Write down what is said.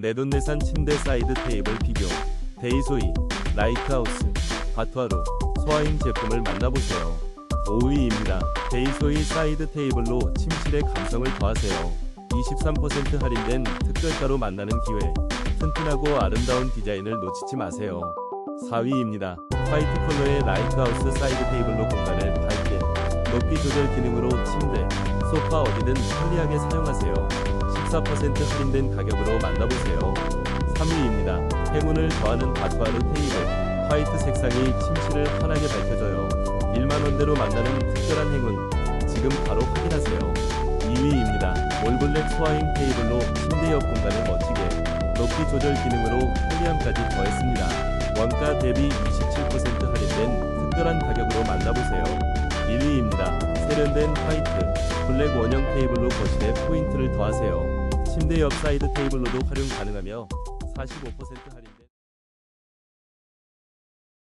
내돈내산 침대 사이드 테이블 비교 데이소이, 라이트하우스, 바투아로, 소아임 제품을 만나보세요. 5위입니다. 데이소이 사이드 테이블로 침실의 감성을 더하세요. 23% 할인된 특별가로 만나는 기회. 튼튼하고 아름다운 디자인을 놓치지 마세요. 4위입니다. 화이트 컬러의 라이트하우스 사이드 테이블로 공간을 밝게 높이 조절 기능으로 침대, 소파 어디든 편리하게 사용하세요. 14% 할인된 가격으로 만나보세요. 3위입니다. 행운을 더하는 바투아르 테이블. 화이트 색상이 침실을 환하게 밝혀줘요. 1만원대로 만나는 특별한 행운. 지금 바로 확인하세요. 2위입니다. 올블랙 소아임 테이블로 침대 옆 공간을 멋지게 높이 조절 기능으로 편리함까지 더했습니다. 원가 대비 27% 할인된 특별한 가격으로 만나보세요. 1위입니다. 세련된 화이트, 블랙 원형 테이블로 거실에 포인트를 더하세요. 침대 옆 사이드 테이블로도 활용 가능하며 45% 할인